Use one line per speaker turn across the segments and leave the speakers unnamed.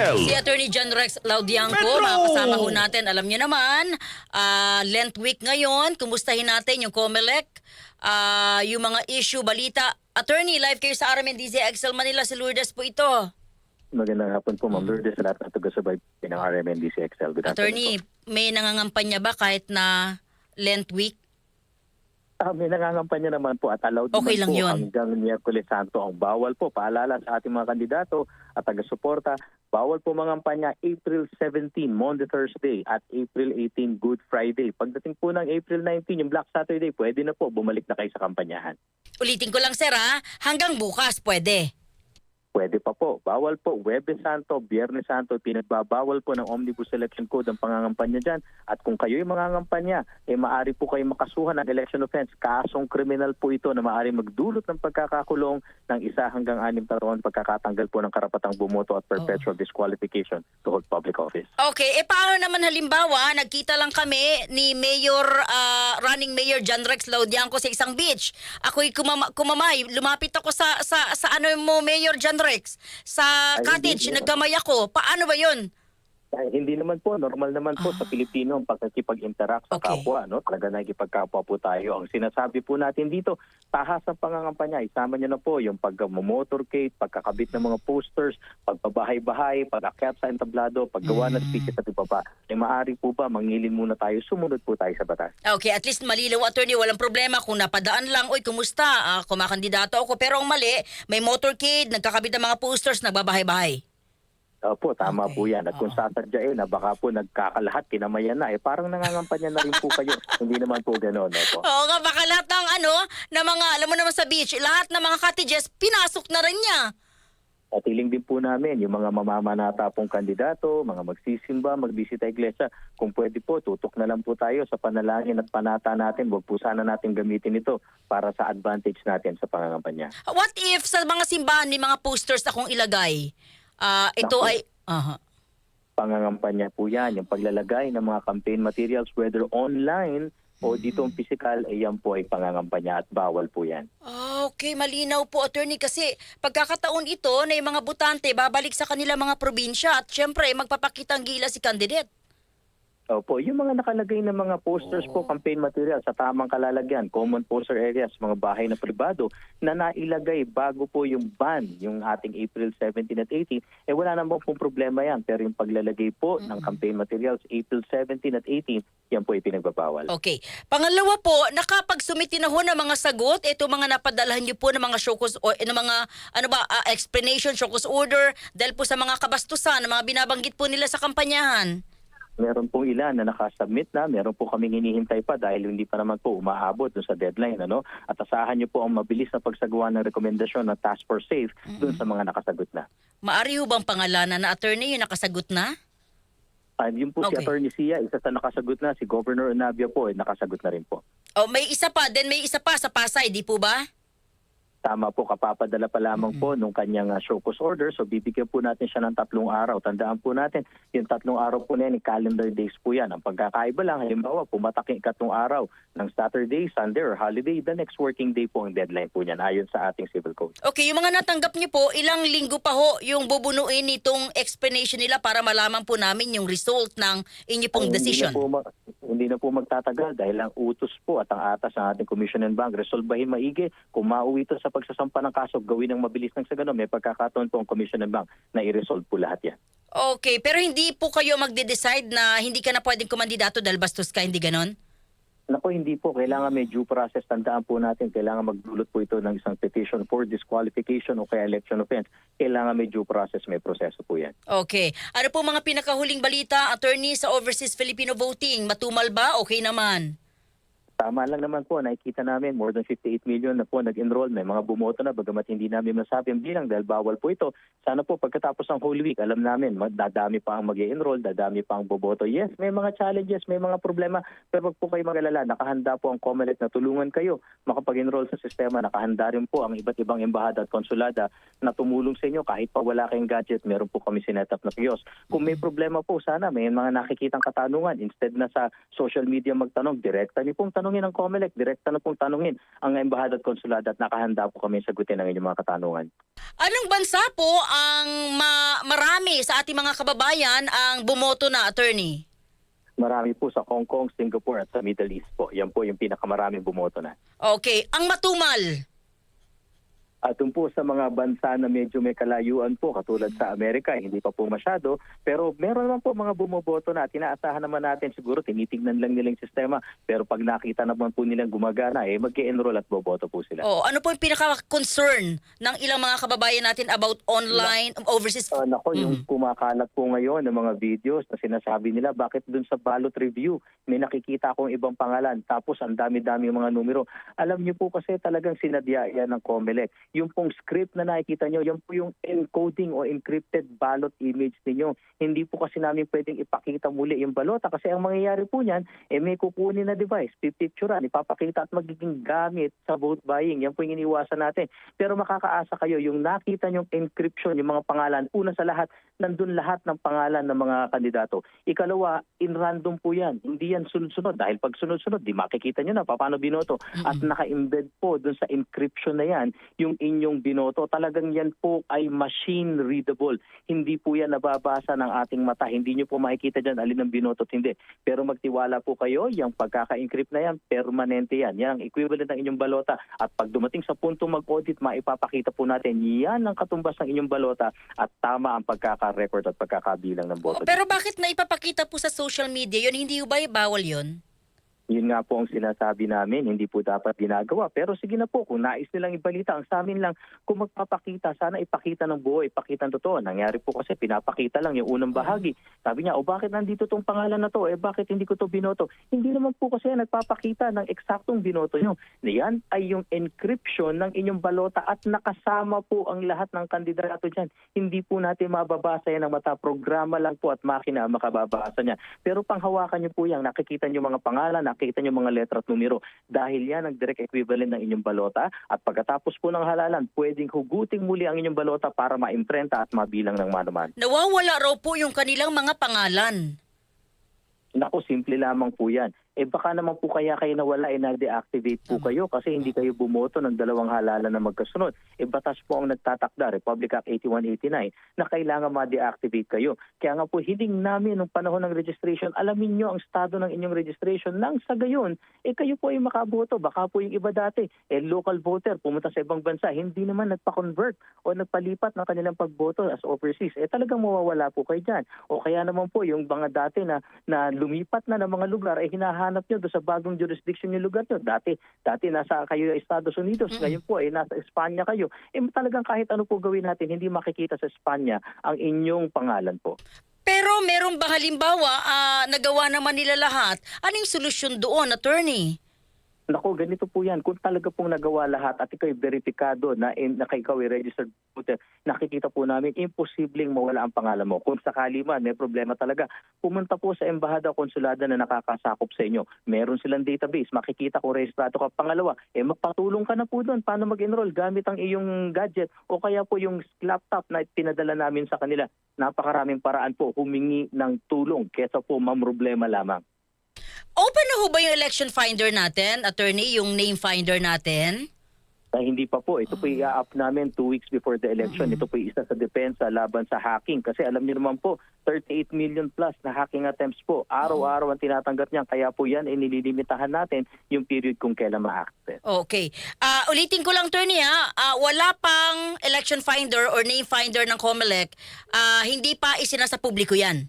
Si Attorney John Rex Laudianco, mga kasama ho natin. Alam niyo naman, ah, Lent Week ngayon, kumustahin natin yung COMELEC, ah, yung mga issue, balita. Attorney, live kayo sa RMNDZ Excel Manila, si Lourdes po ito.
Magandang hapon po, Ma'am Lourdes, sa lahat ng taga-subay ng RMNDC Excel. Good
Attorney, may nangangampanya ba kahit na Lent Week?
Ah, may nangangampanya naman po at allowed
Okay
naman
lang
po
yun.
hanggang Miyerkules Santo ang bawal po. Paalala sa ating mga kandidato at taga-suporta, bawal po mangampanya April 17, Monday, Thursday at April 18, Good Friday. Pagdating po ng April 19, yung Black Saturday, pwede na po bumalik na kayo sa kampanyahan.
Ulitin ko lang, sir, ha? Hanggang bukas, pwede.
Pwede pa po. Bawal po. Webes Santo, Biyernes Santo, pinagbabawal po ng Omnibus Election Code ang pangangampanya dyan. At kung kayo'y mangangampanya, eh maari po kayo makasuhan ng election offense. Kasong kriminal po ito na maari magdulot ng pagkakakulong ng isa hanggang anim taon pagkakatanggal po ng karapatang bumoto at perpetual disqualification to hold public office.
Okay, eh paano naman halimbawa, nagkita lang kami ni Mayor, ah, running Mayor John Rex Laudianco sa isang beach. Ako'y kumama- kumamay, lumapit ako sa, sa, sa ano mo, Mayor John Rex, sa cottage, nagkamay ako. Paano ba yun?
Ay, hindi naman po, normal naman po sa Pilipino ang pagkikipag-interact sa
Okay.
kapwa. No? Talaga nakikipagkapwa po tayo. Ang sinasabi po natin dito, tahas ang pangangampanya. Isama niyo na po yung pag-motorcade, pagkakabit ng mga posters, pagbabahay-bahay, pag-akyat sa entablado, paggawa ng speeches at iba pa. Eh, maari po ba, mangilin muna tayo, sumunod po tayo sa batas.
Okay, at least malinaw attorney, walang problema kung napadaan lang, oy, kumusta? Ah, kumakandidato ako. Pero ang mali, may motorcade, nagkakabit ng mga posters, nagbabahay-bahay.
Opo, tama
Okay.
po yan. At kung sasadyain na baka po nagkakalahat, kinamayan na, eh parang nangangampanya na rin po kayo. Hindi naman po gano'n. Opo.
Oo nga, baka lahat ng ano, na mga, alam mo naman sa beach, lahat ng mga cottages, pinasok na rin niya.
At hiling din po namin yung mga mamamanata pong kandidato, mga magsisimba, magbisita iglesia, kung pwede po, tutok na lang po tayo sa panalangin at panata natin. Huwag po sana natin gamitin ito para sa advantage natin sa pangangampanya.
What if sa mga simbahan may mga posters akong ilagay? Ah, ito
Naku.
ay Aha.
Pangangampanya po yan, yung paglalagay ng mga campaign materials, whether online o dito ang physical, eh yan po ay pangangampanya at bawal po yan.
Okay, malinaw po attorney kasi pagkakataon ito na yung mga butante babalik sa kanila mga probinsya at syempre magpapakitang gila si candidate.
Opo, yung mga nakalagay na mga posters po, campaign material sa tamang kalalagyan, common poster areas, mga bahay na pribado na nailagay bago po yung ban, yung ating April 17 at 18, eh wala naman pong problema yan. Pero yung paglalagay po ng campaign materials April 17 at 18, yan po ay pinagbabawal.
Okay. Pangalawa po, nakapagsumiti na ho ng mga sagot, ito mga napadalahan niyo po ng mga showcase o ng mga ano ba ah, explanation, showcase order dahil po sa mga kabastusan, mga binabanggit po nila sa kampanyahan.
Meron pong ilan na nakasubmit na, meron po kaming hinihintay pa dahil hindi pa naman po umaabot dun sa deadline. Ano? At asahan niyo po ang mabilis na pagsagawa ng rekomendasyon ng Task Force Safe dun sa mga nakasagot na.
Maari ho bang pangalanan na attorney yung nakasagot na?
And yun po si
Okay.
Attorney Sia, isa sa nakasagot na, si Governor Navia po, eh, nakasagot na rin po.
Oh, may isa pa, then may isa pa sa Pasay, di po ba?
Tama po, kapapadala pa lamang po nung kanyang uh, show cause order. So bibigyan po natin siya ng tatlong araw. Tandaan po natin, yung tatlong araw po na yan, calendar days po yan. Ang pagkakaiba lang, halimbawa, pumatak yung ikatlong araw ng Saturday, Sunday, or holiday, the next working day po ang deadline po niyan ayon sa ating civil code.
Okay, yung mga natanggap niyo po, ilang linggo pa ho yung bubunuin nitong explanation nila para malaman po namin yung result ng inyo pong
Ay,
decision.
Hindi na, po, hindi na po magtatagal dahil ang utos po at ang atas ng ating Commission and Bank, resolbahin maigi. Kung mauwi ito sa pagsasampa ng kaso, gawin ng mabilis ng sa ganun. May pagkakataon po ang Commission and Bank na i-resolve po lahat yan.
Okay, pero hindi po kayo magde-decide na hindi ka na pwedeng kumandidato dahil bastos ka, hindi ganon?
Nako, hindi po. Kailangan may due process. Tandaan po natin, kailangan magdulot po ito ng isang petition for disqualification o kaya election offense. Kailangan may due process, may proseso po yan.
Okay. Ano po mga pinakahuling balita, attorney, sa Overseas Filipino Voting? Matumal ba? Okay naman.
Tama lang naman po, nakikita namin more than 58 million na po nag-enroll. May mga bumoto na, bagamat hindi namin masabi ang bilang dahil bawal po ito. Sana po pagkatapos ng Holy Week, alam namin, dadami pa ang mag enroll dadami pa ang boboto. Yes, may mga challenges, may mga problema, pero wag po kayo magalala. Nakahanda po ang COMELEC na tulungan kayo makapag-enroll sa sistema. Nakahanda rin po ang iba't ibang embahada at konsulada na tumulong sa inyo. Kahit pa wala kayong gadget, meron po kami sinetap na kiosk. Kung may problema po, sana may mga nakikitang katanungan. Instead na sa social media magtanong, direkta niyo pong tanong tanungin ang COMELEC, direkta na pong tanungin ang embahada at konsulada at nakahanda po kami sagutin ang inyong mga katanungan.
Anong bansa po ang ma- marami sa ating mga kababayan ang bumoto na, attorney?
Marami po sa Hong Kong, Singapore at sa Middle East po. Yan po yung pinakamaraming bumoto na.
Okay. Ang matumal,
At po sa mga bansa na medyo may kalayuan po, katulad sa Amerika, hindi pa po masyado. Pero meron naman po mga bumoboto na. Tinaasahan naman natin siguro, tinitignan lang nilang sistema. Pero pag nakita naman po nilang gumagana, eh mag enroll at boboto po sila.
oh, ano po yung pinaka-concern ng ilang mga kababayan natin about online, overseas?
Uh, nako, yung kumakalat po ngayon ng mga videos na sinasabi nila, bakit dun sa ballot review may nakikita akong ibang pangalan tapos ang dami-dami mga numero. Alam niyo po kasi talagang sinadya yan ng COMELEC. Yung pong script na nakikita niyo, yan po yung encoding o encrypted ballot image ninyo. Hindi po kasi namin pwedeng ipakita muli yung balota kasi ang mangyayari po niyan, eh may kukunin na device, pipicturean, ipapakita at magiging gamit sa vote buying. Yan po yung iniwasan natin. Pero makakaasa kayo, yung nakita niyong encryption, yung mga pangalan, una sa lahat, nandun lahat ng pangalan ng mga kandidato. Ikalawa, in random po yan. Hindi yan sunod-sunod. Dahil pag sunod-sunod, di makikita nyo na paano binoto. At naka-embed po dun sa encryption na yan, yung inyong binoto. Talagang yan po ay machine readable. Hindi po yan nababasa ng ating mata. Hindi nyo po makikita dyan alin ang binoto at hindi. Pero magtiwala po kayo, yung pagkaka-encrypt na yan, permanente yan. Yan ang equivalent ng inyong balota. At pag dumating sa puntong mag-audit, maipapakita po natin, yan ang katumbas ng inyong balota at tama ang pagkaka-record at pagkakabilang ng boto.
Pero bakit na ipapakita po sa social media yun? Hindi ba bawal yun?
Yun nga po ang sinasabi namin, hindi po dapat ginagawa. Pero sige na po, kung nais nilang ibalita, ang sa amin lang, kung magpapakita, sana ipakita ng buo, ipakita ng totoo. Nangyari po kasi, pinapakita lang yung unang bahagi. Sabi niya, o bakit nandito tong pangalan na to? Eh bakit hindi ko to binoto? Hindi naman po kasi nagpapakita ng eksaktong binoto nyo. Yan ay yung encryption ng inyong balota at nakasama po ang lahat ng kandidato dyan. Hindi po natin mababasa yan ng mata. Programa lang po at makina makababasa niya. Pero panghawakan niyo po yan, nakikita niyo mga pangalan, nakikita niyo mga letra at numero. Dahil yan ang direct equivalent ng inyong balota at pagkatapos po ng halalan, pwedeng huguting muli ang inyong balota para maimprenta at mabilang ng manuman.
Nawawala raw po yung kanilang mga pangalan.
Naku, simple lamang po yan. Eh baka naman po kaya kayo nawala, eh na-deactivate po kayo kasi hindi kayo bumoto ng dalawang halalan na magkasunod. Eh batas po ang nagtatakda, Republic Act 8189, na kailangan ma-deactivate kayo. Kaya nga po, hiling namin nung panahon ng registration, alamin nyo ang estado ng inyong registration nang sa gayon, eh kayo po ay makaboto. Baka po yung iba dati, eh local voter, pumunta sa ibang bansa, hindi naman nagpa-convert o nagpalipat ng kanilang pagboto as overseas. Eh talagang mawawala po kayo dyan. O kaya naman po yung mga dati na, na lumipat na ng mga lugar, eh hinahanap nyo doon sa bagong jurisdiction yung lugar nyo. Dati, dati nasa kayo Estados Unidos, ngayon po eh nasa Espanya kayo. Eh talagang kahit ano po gawin natin, hindi makikita sa Espanya ang inyong pangalan po.
Pero meron ba halimbawa, ah, nagawa naman nila lahat? Anong solusyon doon, attorney?
Nako, ganito po yan. Kung talaga pong nagawa lahat at ikaw'y verifikado na, in, na ikaw ay registered voter, nakikita po namin, imposibleng mawala ang pangalan mo. Kung sakali man, may problema talaga, pumunta po sa embahada o konsulada na nakakasakop sa inyo. Meron silang database, makikita kung rehistrado ka. Pangalawa, eh magpatulong ka na po doon paano mag-enroll gamit ang iyong gadget o kaya po yung laptop na pinadala namin sa kanila. Napakaraming paraan po humingi ng tulong kesa po mamroblema lamang.
Open na ho ba yung election finder natin, attorney, yung name finder natin?
na hindi pa po. Ito po i-up namin two weeks before the election. Ito po isa sa depensa laban sa hacking. Kasi alam niyo naman po, 38 million plus na hacking attempts po. Araw-araw ang tinatanggap niyan. Kaya po yan, inililimitahan natin yung period kung kailan ma-access.
Okay. Ah, ulitin ko lang, attorney, ha? Ah, wala pang election finder or name finder ng COMELEC. Ah, hindi pa isinasa publiko yan.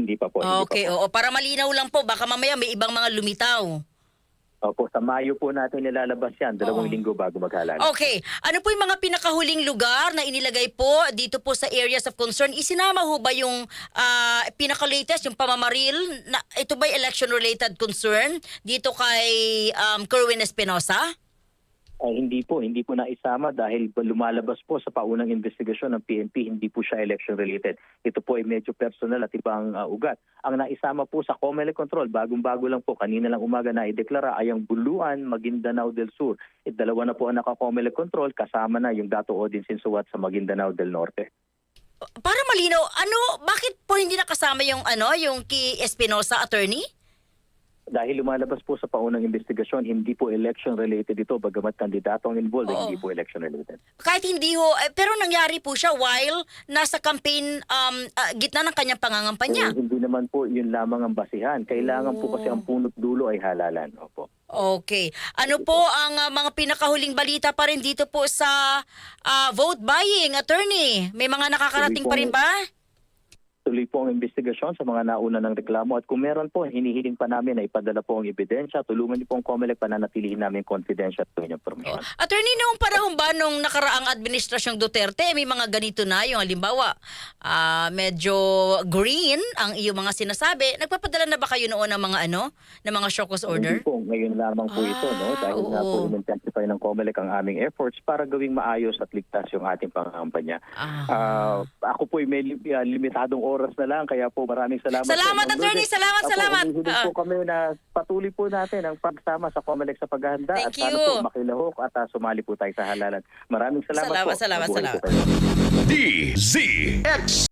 Hindi pa po. Hindi
Okay,
pa po.
oo. Para malinaw lang po, baka mamaya may ibang mga lumitaw.
Opo, sa Mayo po natin nilalabas yan. Dalawang
Oo.
linggo bago maghalan.
Okay. Ano po yung mga pinakahuling lugar na inilagay po dito po sa areas of concern? Isinama ho ba yung ah, pinaka-latest, yung pamamaril? Na, ito ba election-related concern dito kay um, Kerwin Espinosa?
Ay, hindi po, hindi po naisama dahil lumalabas po sa paunang investigasyon ng PNP, hindi po siya election related. Ito po ay medyo personal at ibang uh, ugat. Ang naisama po sa Comelec Control, bagong-bago lang po, kanina lang umaga na ideklara ay ang Buluan, Maguindanao del Sur. At dalawa na po ang naka-Comelec Control, kasama na yung Dato Odin Sinsuwat sa Maguindanao del Norte.
Para malinaw, ano, bakit po hindi nakasama yung ano, yung kay Espinosa attorney?
Dahil lumalabas po sa paunang investigasyon, hindi po election-related ito, bagamat kandidato ang involved,
Oo.
hindi po election-related.
Kahit hindi ho, eh, pero nangyari po siya while nasa campaign um, ah, gitna ng kanyang pangangampanya.
Eh, hindi naman po yun lamang ang basihan. Kailangan po kasi
Oh.
ang punot dulo ay halalan. Opo.
Okay. Ano po ang ah, mga pinakahuling balita pa rin dito po sa ah, vote buying, attorney? May mga nakakarating pa rin ba?
Tuloy po ang investigasyon sa mga nauna ng reklamo at kung meron po, hinihiling pa namin na ipadala po ang ebidensya. Tulungan niyo po ang COMELEC pananatilihin namin confidential po yung information.
Attorney, noong panahon ba nung nakaraang administrasyong Duterte, may mga ganito na, yung halimbawa, ah, medyo green ang iyong mga sinasabi. Nagpapadala na ba kayo noon ng mga ano, ng mga cause order?
Hindi po, ngayon lamang po ito, no?
Ah,
Dahil nga po
oo.
in-intensify ng COMELEC ang aming efforts para gawing maayos at ligtas yung ating pangangampanya.
Ah.
Ah, ako po may li- ah, limitadong oras na lang, kaya po maraming salamat.
Salamat,
po,
attorney. Salamat,
Apo,
salamat.
humihiling
Ah.
po kami na patuloy po natin ang pagsama sa COMELEC sa paghahanda
Thank
at sana
you.
po makilahok at ah, sumali po tayo sa halalan. Maraming salamat,
Salamat,
po.
salamat, salamat.
tayo.
DZX